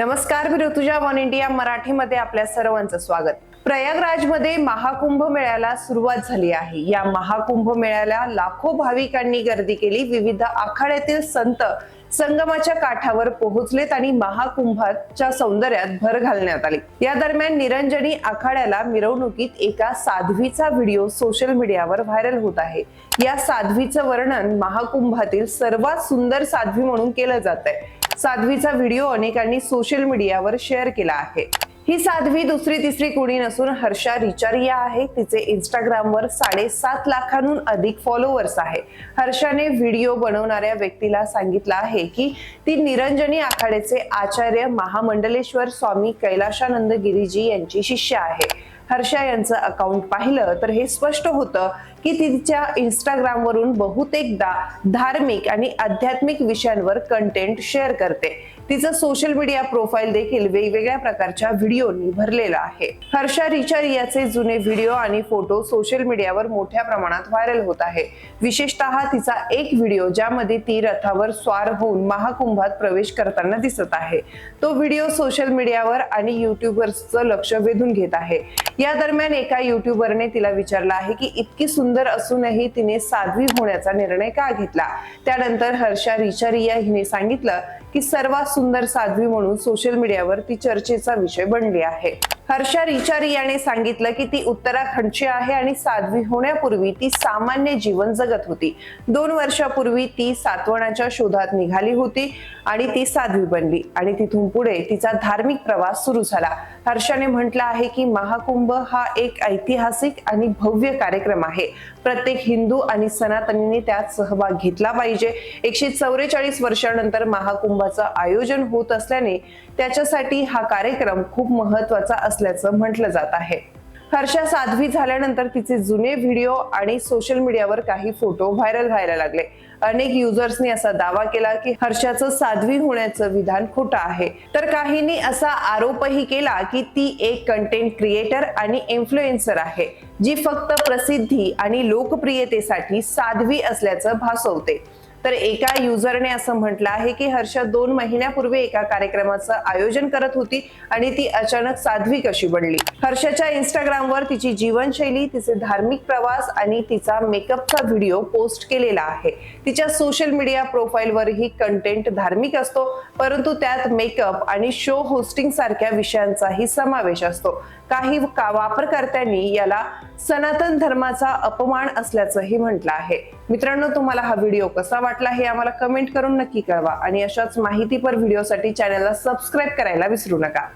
नमस्कार मी Rutuja one India मराठीमध्ये आपल्या सर्वांचं स्वागत. प्रयागराजमध्ये महाकुंभ मेळ्याला सुरुवात झाली आहे. या महाकुंभ मेळ्याला लाखो भाविकांनी गर्दी केली. विविध आखाड्यातील संत संगमाच्या काठावर पोहोचलेत आणि महाकुंभाच्या सौंदर्यात भर घालण्यात आली. या दरम्यान निरंजनी आखाड्याला मिरवणुकीत एका साध्वीचा व्हिडिओ सोशल मीडियावर व्हायरल होत आहे. या साध्वीचं वर्णन महाकुंभातील सर्वात सुंदर साध्वी म्हणून केलं जात आहे साध्वीचा व्हिडिओ अनेकांनी सोशल मीडियावर शेअर केला आहे. ही साध्वी दुसरी तिसरी कुणी नसून हर्षा रिचारिया आहे. तिचे इंस्टाग्रामवर साडेसात लाखांहून अधिक फॉलोअर्स आहे. हर्षाने व्हिडिओ बनवणाऱ्या व्यक्तीला सांगितलं आहे की ती निरंजनी आखाड्याचे आचार्य महामंडलेश्वर स्वामी कैलाशानंद गिरीजी यांची शिष्य आहे. हर्षा यांचं अकाउंट पाहिलं तर हे स्पष्ट होतं की तिच्या इंस्टाग्रामवरून बहुतेकदा धार्मिक आणि आध्यात्मिक विषयांवर कंटेंट शेअर करते. तिचं सोशल मीडिया प्रोफाईल देखील वेगवेगळ्या प्रकारच्या व्हिडिओनी भरलेलं आहे. हर्षा रिचारियाचे जुने व्हिडिओ आणि फोटो सोशल मीडियावर मोठ्या प्रमाणात व्हायरल होत आहे. विशेषतः तिचा एक व्हिडिओ ज्यामध्ये ती रथावर स्वार होऊन महाकुंभात प्रवेश करताना दिसत आहे. तो व्हिडिओ सोशल मीडियावर आणि युट्यूबर्सचं लक्ष वेधून घेत आहे. या दरम्यान एका युट्यूबरने तिला विचारलं आहे की इतकी सुंदर असूनही तिने साध्वी होण्याचा निर्णय का घेतला? त्यानंतर हर्षा रिचारिया हिने सांगितलं की सर्वात सुंदर साध्वी म्हणून सोशल मीडियावर ती चर्चेचा विषय बनली आहे. हर्षा रिचारी याने सांगितलं की ती उत्तराखंडची आहे आणि साध्वी होण्यापूर्वी ती सामान्य जीवन जगत होती. दोन वर्षापूर्वी ती सातवणाच्या शोधात निघाली होती आणि ती साध्वी बनली आणि तिथून पुढे तिचा धार्मिक प्रवास सुरू झाला. हर्षाने म्हटलं आहे की महाकुंभ हा एक ऐतिहासिक आणि भव्य कार्यक्रम आहे. प्रत्येक हिंदू आणि सनातनीने त्यात सहभाग घेतला पाहिजे. एकशे चौवेचाळीस वर्षानंतर समारंभाचं आयोजन होत असल्याने त्याच्यासाठी हा कार्यक्रम खूप महत्त्वाचा असल्याचं म्हटलं जात आहे. हर्षा साध्वी झाल्यानंतर तिचे जुने व्हिडिओ आणि सोशल मीडियावर काही फोटो व्हायरल व्हायला लागले. अनेक युजर्सनी असा दावा केला की हर्षाचं साध्वी होण्याचं विधान खोटं आहे. तर काहींनी असा आरोपही केला की ती एक कंटेंट क्रिएटर आणि इन्फ्लुएन्सर आहे जी फक्त प्रसिद्धी आणि लोकप्रियतेसाठी साध्वी असल्याचं भासवते. तर एका युजरने असं म्हटलं आहे की हर्षा दोन महिन्यापूर्वी एका कार्यक्रमाचं आयोजन करत होती आणि ती अचानक साध्वी कशी बनली. हर्षाच्या इंस्टाग्रामवर तिची जीवनशैली तिचे धार्मिक प्रवास आणि तिचा मेकअपचा व्हिडिओ पोस्ट केलेला आहे. तिच्या सोशल मीडिया प्रोफाईलवरही कंटेंट धार्मिक असतो परंतु त्यात मेकअप आणि शो होस्टिंग सारख्या विषयांचाही समावेश असतो. काही का- वापरकर्त्यांनी याला सनातन धर्माचा अपमान असल्याचंही म्हटलं आहे. मित्रांनो तुम्हाला हा व्हिडिओ कसा वाटला हे आम्हाला कमेंट करून नक्की कळवा. आणि अशाच माहितीपर व्हिडिओसाठी चॅनलला सबस्क्राईब करायला विसरू नका.